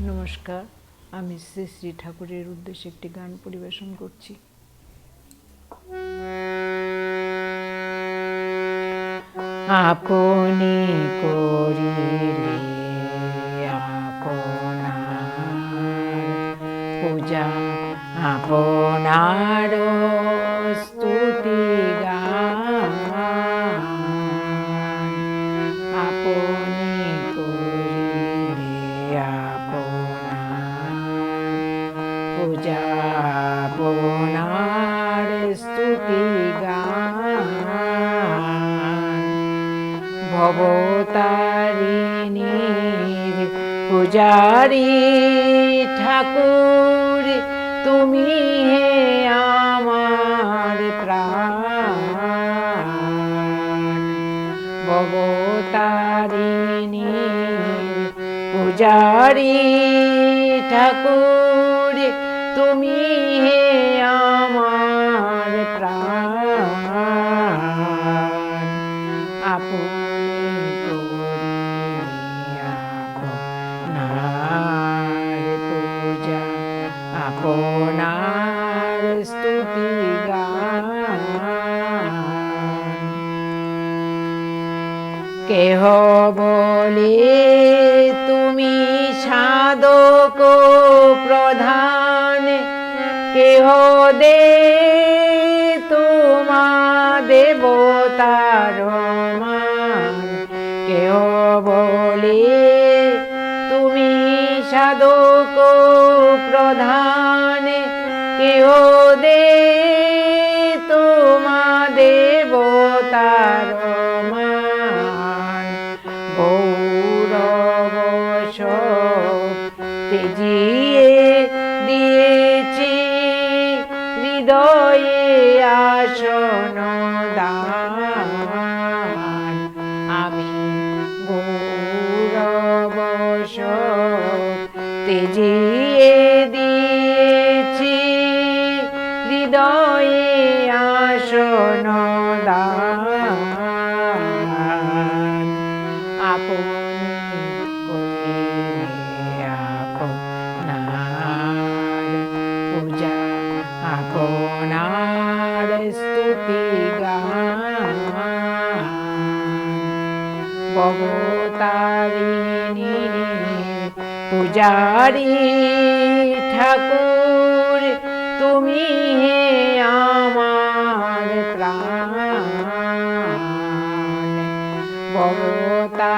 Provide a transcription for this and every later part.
নমস্কার, আমি শ্রী শ্রী ঠাকুরের উদ্দেশ্যে একটি গান পরিবেশন করছি। আপনি করিলে আপনার পূজা, আপনার স্তুতি গান। আপনি পূজা আপনার স্তুতি ভবতারিণীর পূজারি ঠাকুর তুমি হে আমার প্রাণ। ভবতারিণীর পূজারি ঠাকুর তুমি হে আমার প্রাণ। আপনি পূজা আপনার স্তুতি গান। কেহ বলে তুমি সাধক প্রধান দে তোমা দেবতার কেহ বলে, তুমি সাধক প্রধান কেহ দে তোমা দেবতার গৌরব তেজিয়ে দিয়েছি তেজিয়ে দিয়েছি। হৃদয়ে আসন দা আপনি ভবতারিণী পূজারি ঠাকুর তুমি আমার প্রাণ। ভবতারিণীর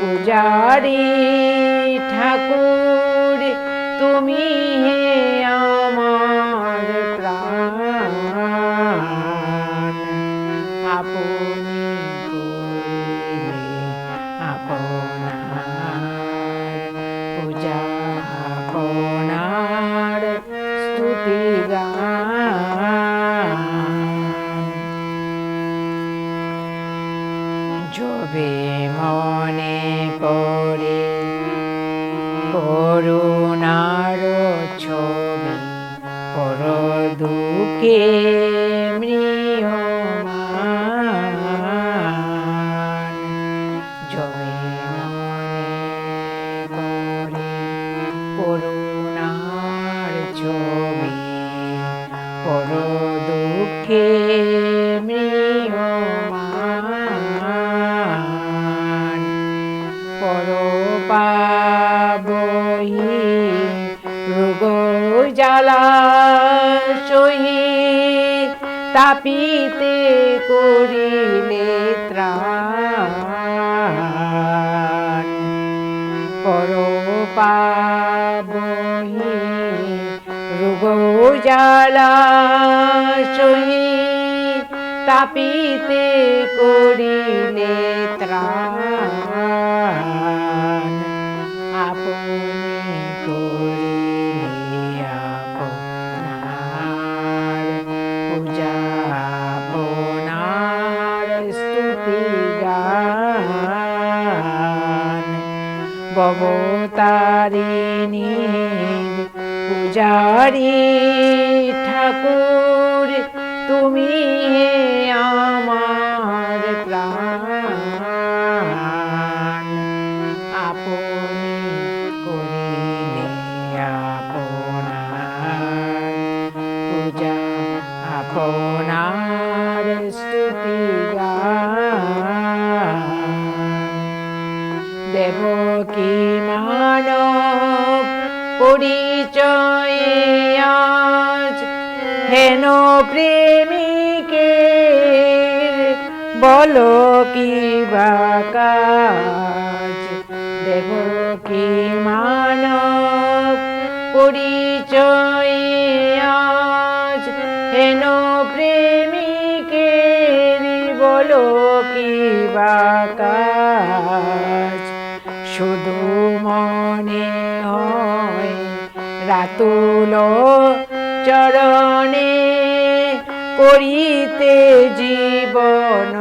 পূজারি ঠাকুর তুমি আমার যবে মনে পড়ে করুণার ছবি। পর দুঃখে যবে মনে পড়ে করুণার পর পাবহি। রোগ জ্বালা সহি তাপিতে করিলে ত্রাণ। পর পাবহি। রোগ জ্বালা সহি তাপিতে করিলে ত্রাণ আপনি করিলে আপনার পূজা আপনার স্তুতি গান। ভবতারিণী পূজারি ঠাকুর তুমি আপনার স্তুতি দেব কি মানব, পরিচয় আজ। হেন প্রেমিকে বলো কি কাজ দেব কি মানব, পরি শুধু মনে হয় রাতুল চরণে করিতে জীবন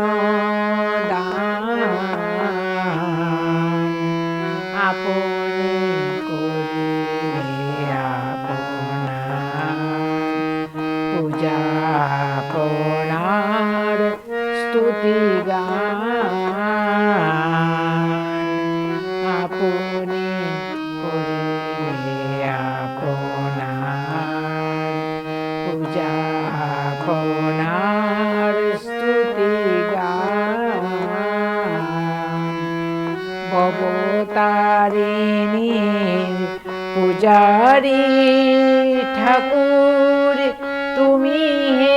ভবতারিণীর পূজারী ঠাকুর তুমি হে